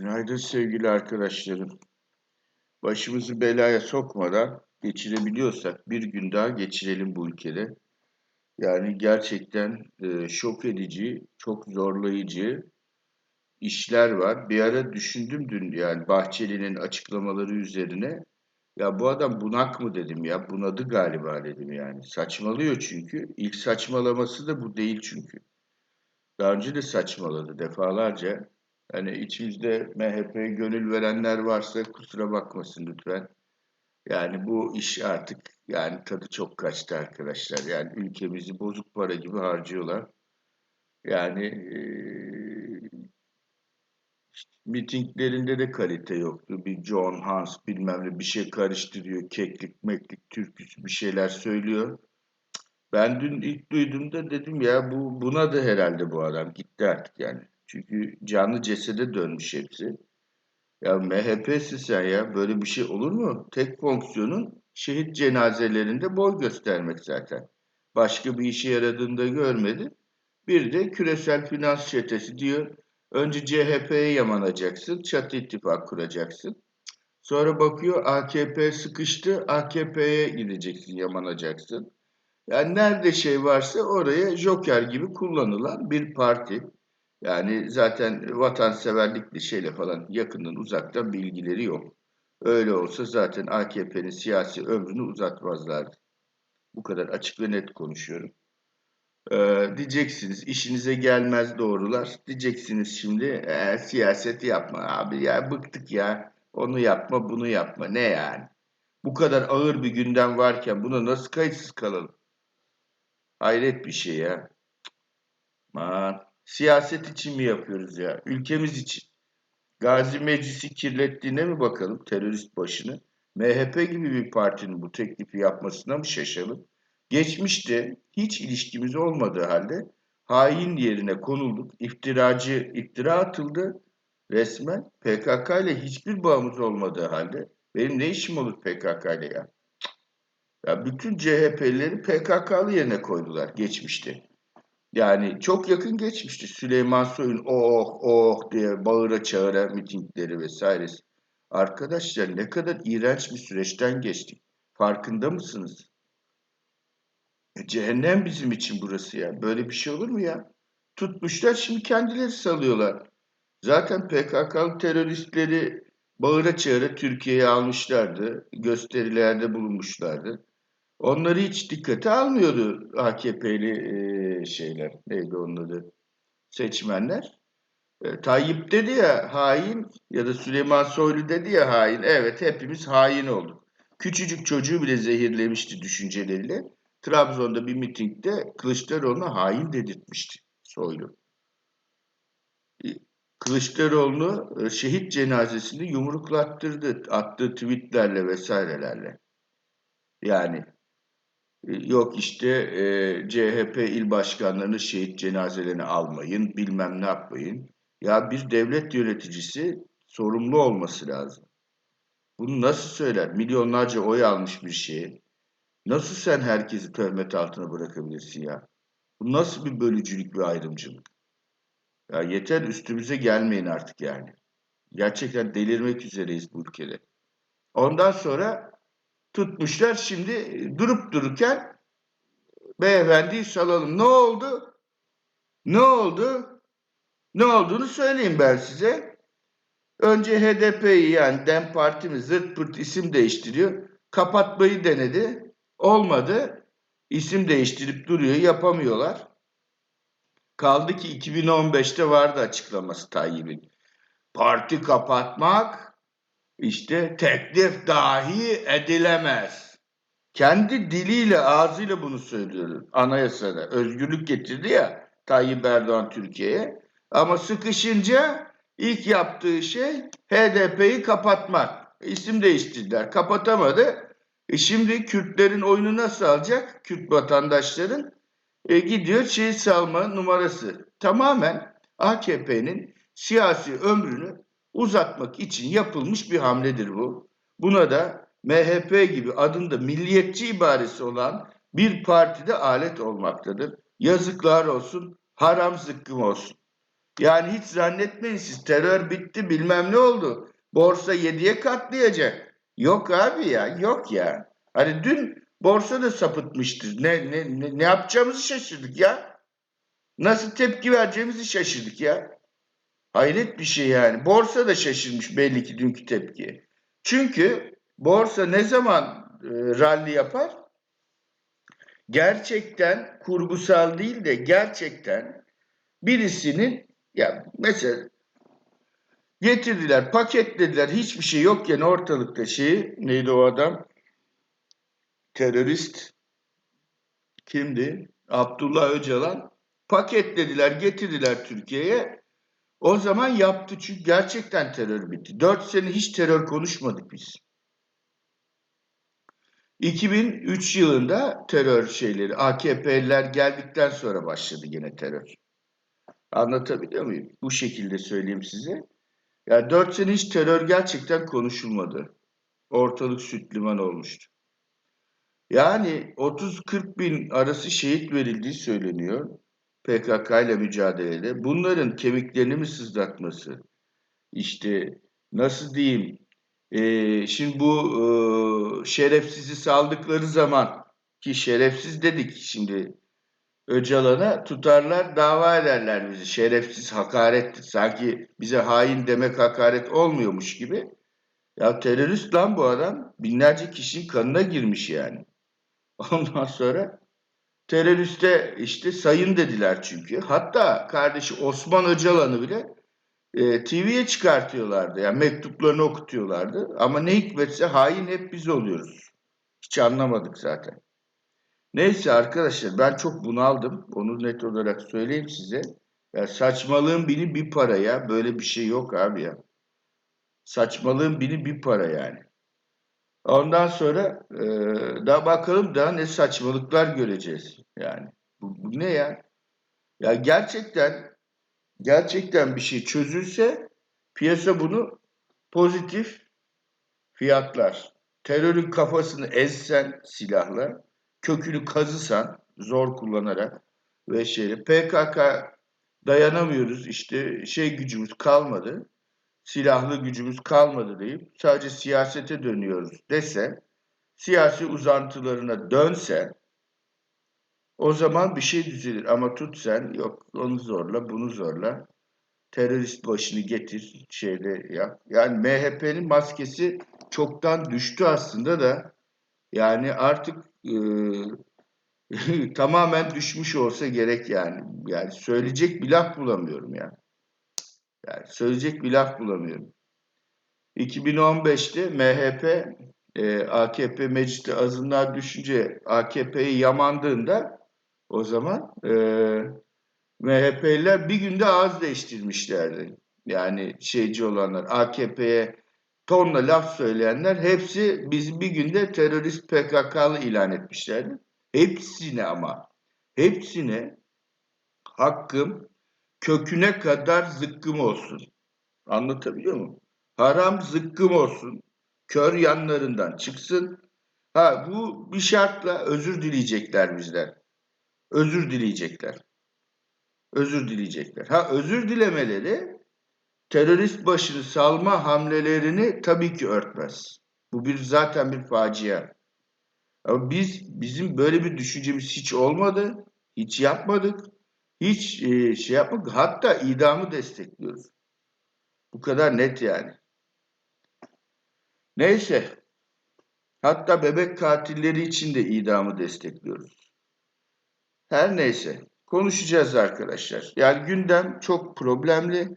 Günaydın sevgili arkadaşlarım. Başımızı belaya sokmadan geçirebiliyorsak bir gün daha geçirelim bu ülkede. Yani gerçekten e, şok edici, çok zorlayıcı işler var. Bir ara düşündüm dün yani Bahçeli'nin açıklamaları üzerine. Ya bu adam bunak mı dedim ya, bunadı galiba dedim yani. Saçmalıyor çünkü. İlk saçmalaması da bu değil çünkü. Daha önce de saçmaladı defalarca. Hani içimizde MHP'ye gönül verenler varsa kusura bakmasın lütfen. Yani bu iş artık yani tadı çok kaçtı arkadaşlar. Yani ülkemizi bozuk para gibi harcıyorlar. Yani eee, mitinglerinde de kalite yoktu. Bir John Hans bilmem ne bir şey karıştırıyor. Keklik, meklik, türküsü bir şeyler söylüyor. Ben dün ilk duyduğumda dedim ya bu buna da herhalde bu adam gitti artık yani. Çünkü canlı cesede dönmüş hepsi. Ya MHP'si sen ya böyle bir şey olur mu? Tek fonksiyonun şehit cenazelerinde boy göstermek zaten. Başka bir işe yaradığını da görmedi. Bir de küresel finans çetesi diyor. Önce CHP'ye yamanacaksın, çatı ittifak kuracaksın. Sonra bakıyor AKP sıkıştı, AKP'ye gideceksin, yamanacaksın. Yani nerede şey varsa oraya joker gibi kullanılan bir parti. Yani zaten vatanseverlikli şeyle falan yakından uzaktan bilgileri yok. Öyle olsa zaten AKP'nin siyasi ömrünü uzatmazlardı. Bu kadar açık ve net konuşuyorum. Ee, diyeceksiniz işinize gelmez doğrular. Diyeceksiniz şimdi "Ee, siyaset yapma abi ya bıktık ya. Onu yapma bunu yapma ne yani. Bu kadar ağır bir gündem varken buna nasıl kayıtsız kalalım? Hayret bir şey ya. Aman siyaset için mi yapıyoruz ya? Ülkemiz için. Gazi Meclisi kirlettiğine mi bakalım terörist başını? MHP gibi bir partinin bu teklifi yapmasına mı şaşalım? Geçmişte hiç ilişkimiz olmadığı halde hain yerine konulduk, iftiracı iftira atıldı resmen. PKK ile hiçbir bağımız olmadığı halde benim ne işim olur PKK ile ya? Ya bütün CHP'lileri PKK'lı yerine koydular geçmişte. Yani çok yakın geçmişti. Süleyman Soyun oh oh diye bağıra çağıra mitingleri vesairesi. Arkadaşlar ne kadar iğrenç bir süreçten geçtik. Farkında mısınız? E, cehennem bizim için burası ya. Böyle bir şey olur mu ya? Tutmuşlar şimdi kendileri salıyorlar. Zaten PKK'lı teröristleri bağıra çağıra Türkiye'ye almışlardı. Gösterilerde bulunmuşlardı. Onları hiç dikkate almıyordu AKP'li e, şeyler. Neydi onun adı? Seçmenler. E, Tayyip dedi ya hain ya da Süleyman Soylu dedi ya hain. Evet hepimiz hain olduk. Küçücük çocuğu bile zehirlemişti düşünceleriyle. Trabzon'da bir mitingde Kılıçdaroğlu'na hain dedirtmişti Soylu. E, Kılıçdaroğlu'nu e, şehit cenazesinde yumruklattırdı. Attığı tweetlerle vesairelerle. Yani Yok işte e, CHP il başkanlarını şehit cenazelerini almayın, bilmem ne yapmayın. Ya bir devlet yöneticisi sorumlu olması lazım. Bunu nasıl söyler? Milyonlarca oy almış bir şeye. Nasıl sen herkesi töhmet altına bırakabilirsin ya? Bu nasıl bir bölücülük ve ayrımcılık? Ya yeter üstümüze gelmeyin artık yani. Gerçekten delirmek üzereyiz bu ülkede. Ondan sonra tutmuşlar şimdi durup dururken beyefendiyi salalım. Ne oldu? Ne oldu? Ne olduğunu söyleyeyim ben size. Önce HDP'yi yani DEM Parti mi zırt pırt isim değiştiriyor. Kapatmayı denedi. Olmadı. İsim değiştirip duruyor. Yapamıyorlar. Kaldı ki 2015'te vardı açıklaması Tayyip'in. Parti kapatmak işte teklif dahi edilemez. Kendi diliyle, ağzıyla bunu söylüyor anayasada. Özgürlük getirdi ya Tayyip Erdoğan Türkiye'ye. Ama sıkışınca ilk yaptığı şey HDP'yi kapatmak. İsim değiştirdiler. Kapatamadı. E şimdi Kürtlerin oyunu nasıl alacak? Kürt vatandaşların e, gidiyor şey salma numarası. Tamamen AKP'nin siyasi ömrünü uzatmak için yapılmış bir hamledir bu. Buna da MHP gibi adında milliyetçi ibaresi olan bir partide alet olmaktadır. Yazıklar olsun, haram zıkkım olsun. Yani hiç zannetmeyin siz terör bitti bilmem ne oldu. Borsa 7'ye katlayacak. Yok abi ya yok ya. Hani dün borsa da sapıtmıştır. Ne, ne, ne, ne yapacağımızı şaşırdık ya. Nasıl tepki vereceğimizi şaşırdık ya. Hayret bir şey yani. Borsa da şaşırmış belli ki dünkü tepkiye. Çünkü borsa ne zaman e, rally yapar? Gerçekten kurgusal değil de gerçekten birisinin ya mesela getirdiler, paketlediler hiçbir şey yokken ortalıkta şeyi neydi o adam? Terörist kimdi? Abdullah Öcalan paketlediler, getirdiler Türkiye'ye. O zaman yaptı çünkü gerçekten terör bitti. Dört sene hiç terör konuşmadık biz. 2003 yılında terör şeyleri, AKP'liler geldikten sonra başladı yine terör. Anlatabiliyor muyum? Bu şekilde söyleyeyim size. Ya 4 sene hiç terör gerçekten konuşulmadı. Ortalık süt liman olmuştu. Yani 30-40 bin arası şehit verildiği söyleniyor. PKK ile mücadelede. Bunların kemiklerini mi sızlatması? İşte nasıl diyeyim? Ee, şimdi bu e, şerefsizi saldıkları zaman ki şerefsiz dedik şimdi Öcalan'a tutarlar dava ederler bizi. Şerefsiz hakarettir. Sanki bize hain demek hakaret olmuyormuş gibi. Ya terörist lan bu adam. Binlerce kişinin kanına girmiş yani. Ondan sonra teröriste işte sayın dediler çünkü. Hatta kardeşi Osman Öcalan'ı bile e, TV'ye çıkartıyorlardı. Yani mektuplarını okutuyorlardı. Ama ne hikmetse hain hep biz oluyoruz. Hiç anlamadık zaten. Neyse arkadaşlar ben çok bunaldım. Onu net olarak söyleyeyim size. Ya saçmalığın bini bir para ya. Böyle bir şey yok abi ya. Saçmalığın bini bir para yani. Ondan sonra e, daha bakalım daha ne saçmalıklar göreceğiz yani. Bu, bu ne ya? Ya gerçekten gerçekten bir şey çözülse piyasa bunu pozitif fiyatlar. Terörün kafasını ezsen silahla kökünü kazısan zor kullanarak ve şeyle PKK dayanamıyoruz işte şey gücümüz kalmadı silahlı gücümüz kalmadı deyip sadece siyasete dönüyoruz dese siyasi uzantılarına dönse o zaman bir şey düzelir ama tut sen yok onu zorla bunu zorla terörist başını getir şeyde yap. Yani MHP'nin maskesi çoktan düştü aslında da yani artık e, tamamen düşmüş olsa gerek yani. Yani söyleyecek bir laf bulamıyorum yani. Yani söyleyecek bir laf bulamıyorum. 2015'te MHP e, AKP mecliste azınlığa düşünce AKP'yi yamandığında o zaman e, MHP'liler bir günde ağız değiştirmişlerdi. Yani şeyci olanlar AKP'ye tonla laf söyleyenler hepsi biz bir günde terörist PKK'lı ilan etmişlerdi. Hepsine ama hepsine hakkım köküne kadar zıkkım olsun. Anlatabiliyor muyum? Haram zıkkım olsun. Kör yanlarından çıksın. Ha bu bir şartla özür dileyecekler bizden. Özür dileyecekler. Özür dileyecekler. Ha özür dilemeleri terörist başını salma hamlelerini tabii ki örtmez. Bu bir zaten bir facia. Ama biz bizim böyle bir düşüncemiz hiç olmadı. Hiç yapmadık. Hiç e, şey yapmadık. Hatta idamı destekliyoruz. Bu kadar net yani. Neyse. Hatta bebek katilleri için de idamı destekliyoruz. Her neyse. Konuşacağız arkadaşlar. Yani gündem çok problemli.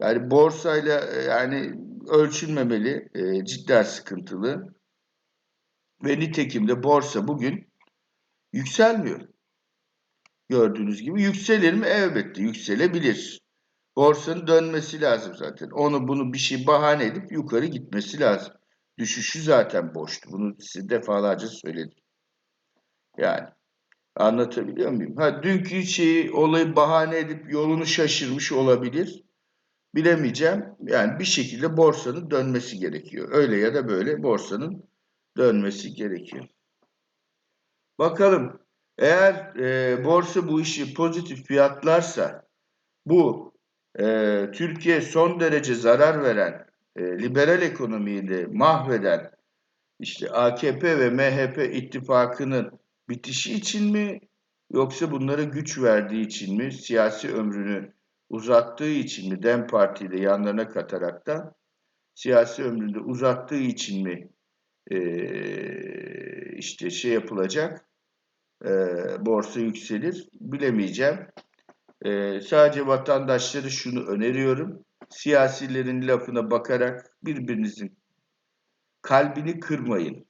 Yani borsayla e, yani ölçülmemeli. E, cidden sıkıntılı. Ve nitekim de borsa bugün yükselmiyor. Gördüğünüz gibi yükselir mi? Elbette yükselebilir. Borsanın dönmesi lazım zaten. Onu bunu bir şey bahane edip yukarı gitmesi lazım. Düşüşü zaten boştu. Bunu size defalarca söyledim. Yani anlatabiliyor muyum? Ha dünkü şeyi olayı bahane edip yolunu şaşırmış olabilir. Bilemeyeceğim. Yani bir şekilde borsanın dönmesi gerekiyor. Öyle ya da böyle borsanın dönmesi gerekiyor. Bakalım eğer e, borsa bu işi pozitif fiyatlarsa bu e, Türkiye son derece zarar veren, e, liberal ekonomiyi de mahveden işte AKP ve MHP ittifakının bitişi için mi yoksa bunlara güç verdiği için mi, siyasi ömrünü uzattığı için mi, DEM Parti'yi de yanlarına katarak da siyasi ömrünü uzattığı için mi e, işte şey yapılacak, e, borsa yükselir bilemeyeceğim. E, sadece vatandaşları şunu öneriyorum. Siyasilerin lafına bakarak birbirinizin kalbini kırmayın.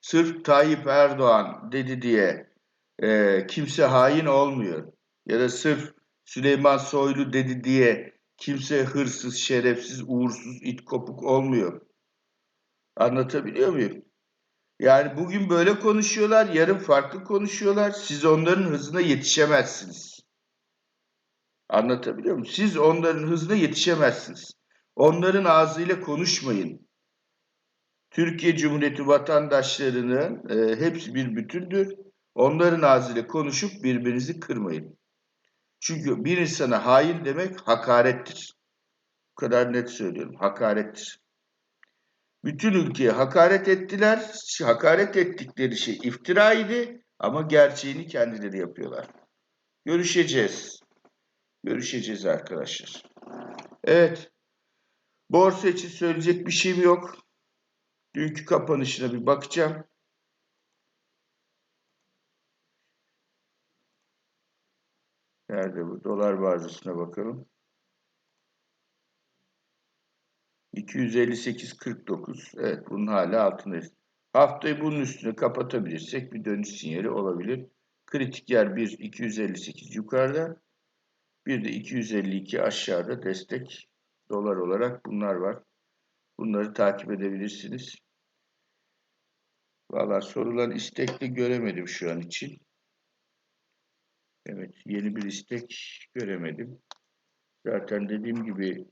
Sırf Tayyip Erdoğan dedi diye e, kimse hain olmuyor. Ya da sırf Süleyman Soylu dedi diye kimse hırsız, şerefsiz, uğursuz, it kopuk olmuyor. Anlatabiliyor muyum? Yani bugün böyle konuşuyorlar, yarın farklı konuşuyorlar. Siz onların hızına yetişemezsiniz. Anlatabiliyor muyum? Siz onların hızına yetişemezsiniz. Onların ağzıyla konuşmayın. Türkiye Cumhuriyeti vatandaşlarının e, hepsi bir bütündür. Onların ağzıyla konuşup birbirinizi kırmayın. Çünkü bir insana hain demek hakarettir. Bu kadar net söylüyorum. Hakarettir. Bütün ülkeye hakaret ettiler. Hakaret ettikleri şey iftira idi ama gerçeğini kendileri yapıyorlar. Görüşeceğiz. Görüşeceğiz arkadaşlar. Evet. Borsa için söyleyecek bir şeyim yok. Dünkü kapanışına bir bakacağım. Nerede bu? Dolar bazısına bakalım. 258.49. Evet bunun hala altındayız. Haftayı bunun üstüne kapatabilirsek bir dönüş sinyali olabilir. Kritik yer 1 258 yukarıda. Bir de 252 aşağıda destek dolar olarak bunlar var. Bunları takip edebilirsiniz. Valla sorulan istekli göremedim şu an için. Evet yeni bir istek göremedim. Zaten dediğim gibi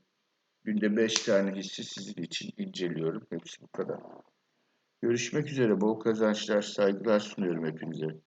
günde 5 tane hisse sizin için inceliyorum. Hepsi bu kadar. Görüşmek üzere. Bol kazançlar, saygılar sunuyorum hepinize.